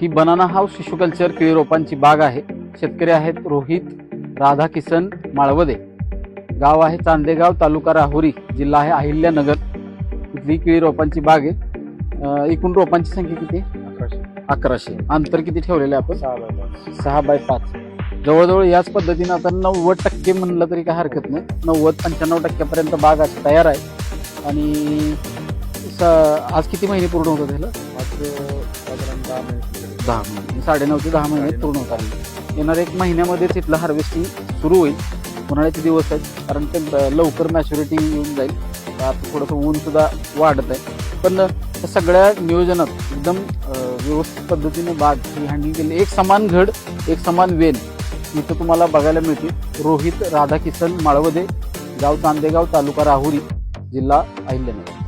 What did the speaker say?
ही banana house शिशु culture केळी रोपांची बाग आहे. शेतकरी आहेत रोहित राधा किसन माळवदे. गाव आहे चांदेगाव तालुका राहुरी जिल्हा आहे अहिल्यानगर. इथली केळी रोपांची बाग आहे. एकूण रोपांची संख्या किती अकराशे. अकराशे. अंतर किती ठेवलेले आपण? सहा बाय पाच. जवळजवळ याच पद्धतीने आता नव्वद टक्के म्हणलं तरी काय हरकत नाही. नव्वद पंच्याण्णव टक्क्यापर्यंत बाग अशी तयार आहे. आणि आज किती महिने पूर्ण होतात त्याला साधारण दहा महिने. दहा महिने साडेनऊ ते दहा महिने पूर्ण होत आले येणार एक महिन्यामध्येच इथलं हार्वेस्टिंग सुरू होईल. उन्हाळ्याचे दिवस आहेत. कारण ते लवकर मॅच्युरिटी येऊन जाईल. आता थोडंसं ऊनसुद्धा वाढत आहे पण त्या सगळ्या नियोजनात एकदम व्यवस्थित पद्धतीने बाग ही हँडल केली. एक समान घड एक समान वेल इथं तुम्हाला बघायला मिळते रोहित राधाकिसन माळवदे गाव चांदेगाव तालुका राहुरी जिल्हा अहिल्यानगर.